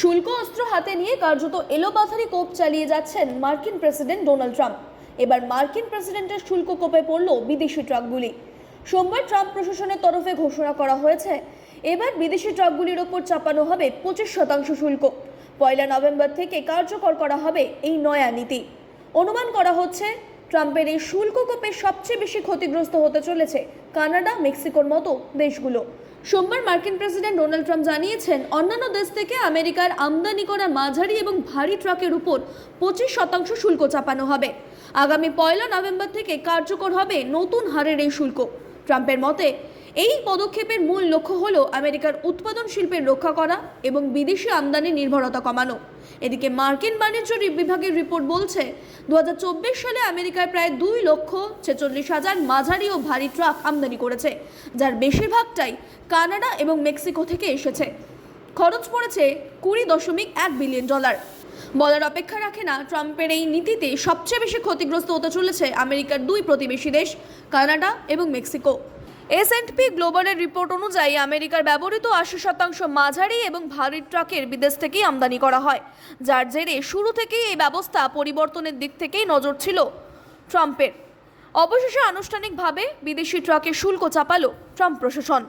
শুল্ক অস্ত্র হাতে নিয়ে কার্যত এলোপাথারি কোপ চালিয়ে যাচ্ছেন মার্কিন প্রেসিডেন্ট ডোনাল্ড ট্রাম্প। এবার মার্কিন প্রেসিডেন্টের শুল্ক কোপে পড়ল বিদেশি ট্রাকগুলি। সোমবার ট্রাম্প প্রশাসনের তরফে ঘোষণা করা হয়েছে, এবার বিদেশি ট্রাকগুলির ওপর চাপানো হবে পঁচিশ শতাংশ শুল্ক। পয়লা নভেম্বর থেকে কার্যকর করা হবে এই নয়া নীতি। অনুমান করা হচ্ছে, ট্রাম্পের এই শুল্ক কোপে সবচেয়ে বেশি ক্ষতিগ্রস্ত হতে চলেছে কানাডা, মেক্সিকোর মতো দেশগুলো। সোমবার মার্কিন প্রেসিডেন্ট ডোনাল্ড ট্রাম্প জানিয়েছেন, অন্যান্য দেশ থেকে আমেরিকার আমদানি করা মাঝারি এবং ভারী ট্রাকের উপর পঁচিশ শতাংশ শুল্ক চাপানো হবে। আগামী পয়লা নভেম্বর থেকে কার্যকর হবে নতুন হারের এই শুল্ক। ট্রাম্পের মতে, এই পদক্ষেপের মূল লক্ষ্য হল আমেরিকার উৎপাদন শিল্পের রক্ষা করা এবং বিদেশি আমদানি নির্ভরতা কমানো। এদিকে মার্কিন বাণিজ্য বিভাগের রিপোর্ট বলছে দু হাজার চব্বিশ সালে আমেরিকায় প্রায় দুই লক্ষ ছেচল্লিশ হাজার মাঝারি ও ভারী ট্রাক আমদানি করেছে, যার বেশিরভাগটাই কানাডা এবং মেক্সিকো থেকে এসেছে। খরচ পড়েছে কুড়ি দশমিক এক বিলিয়ন ডলার। বলার অপেক্ষা রাখে না ট্রাম্পের এই নীতিতে সবচেয়ে বেশি ক্ষতিগ্রস্ত হতে চলেছে আমেরিকার দুই প্রতিবেশী দেশ, কানাডা এবং মেক্সিকো। এস অ্যান্ড পি গ্লোবালের রিপোর্ট অনুযায়ী আমেরিকার ব্যবহৃত আশি শতাংশ মাঝারি এবং ভারী ট্রাকের বিদেশ থেকেই আমদানি করা হয়, যার জেরে শুরু থেকেই এই ব্যবস্থা পরিবর্তনের দিক থেকেই নজর ছিল ট্রাম্পের। অবশেষে আনুষ্ঠানিকভাবে বিদেশি ট্রাকে শুল্ক চাপালো ট্রাম্প প্রশাসন।